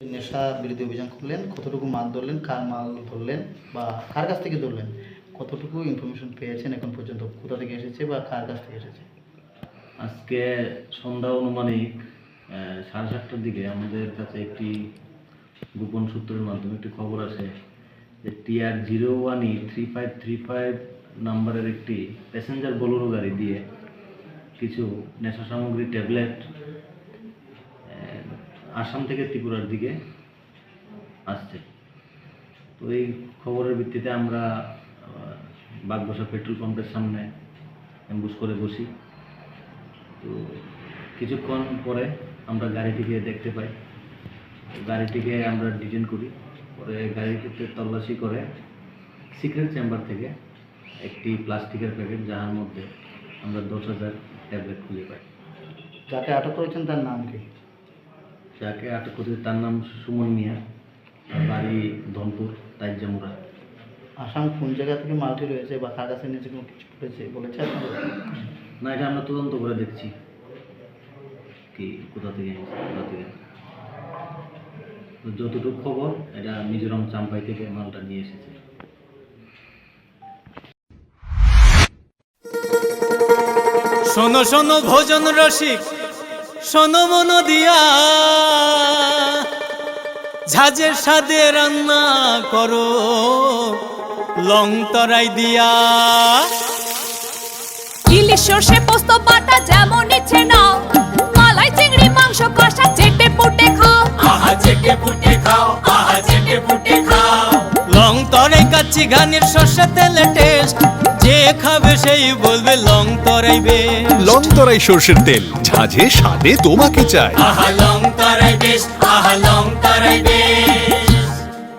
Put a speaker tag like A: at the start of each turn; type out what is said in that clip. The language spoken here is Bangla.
A: নেশা বিরোধী অভিযান করলেন, কতটুকু মাল ধরলেন, কার মাল ধরলেন বা কার কাছ থেকে ধরলেন, কতটুকু ইনফরমেশন পেয়েছেন এখন পর্যন্ত, কোথা থেকে এসেছে বা কার কাছ থেকে এসেছে?
B: আজকে সন্ধ্যা অনুমানিক সাড়ে সাতটার দিকে আমাদের কাছে একটি গোপন সূত্রের মাধ্যমে একটি খবর আসে যে TR zero one E three five three five নাম্বারের একটি প্যাসেঞ্জার বোলোরো গাড়ি দিয়ে কিছু নেশা সামগ্রী ট্যাবলেট আসাম থেকে ত্রিপুরার দিকে আসছে। তো এই খবরের ভিত্তিতে আমরা বাগবাসা পেট্রোল পাম্পের সামনে অ্যাম্বুশ করে বসি। তো কিছুক্ষণ পরে আমরা গাড়িটিকে দেখতে পাই। গাড়িটিকে আমরা ডিটেন করি। পরে গাড়িটিতে তল্লাশি করে সিক্রেট চেম্বার থেকে একটি প্লাস্টিকের প্যাকেট যার মধ্যে আমরা দশ হাজার ট্যাবলেট খুঁজে পাই।
A: যাকে আটক করেছেন তার নাম কি?
B: যাকে আটক করেছে তার নাম সুমন মিয়া। তার বাড়ি ধনপুর তাইজামুরা।
A: আসাম কোন জায়গা থেকে মালটি রয়েছে বা কার কাছে নিয়েছে কোনো কিছু বলেছে বলেছে
B: না এটা আমরা তদন্ত করে দেখছি। কি কোথা থেকে কোথা থেকে? তো যতটুকু খবর এটা মিজোরাম চাম্পাই থেকে মালটা নিয়ে এসেছে।
C: শোনো শোনো ভোজন রসিক। শোনো মন দিয়া। ঝাঁঝের সাদে রান্না করো লং তরাই দিয়া।
D: ইলিশ সর্ষে পোস্ত বাটা যেমন ইচ্ছে নাও। মালাই চিংড়ি মাংস কষা চেটে পুটে খাও।
C: আহা চেটে পুটে খাও আহা চেটে পুটে খাও। লং তরাই কাচ্চি ঘানির সর্ষে তেলে টেস্ট খাবে সেই বলবে লং তরাইবে।
E: লং তরাই সর্ষের তেল। ঝাঁঝে স্বাদে তোমাকে চাই।
C: আহা লং তরাই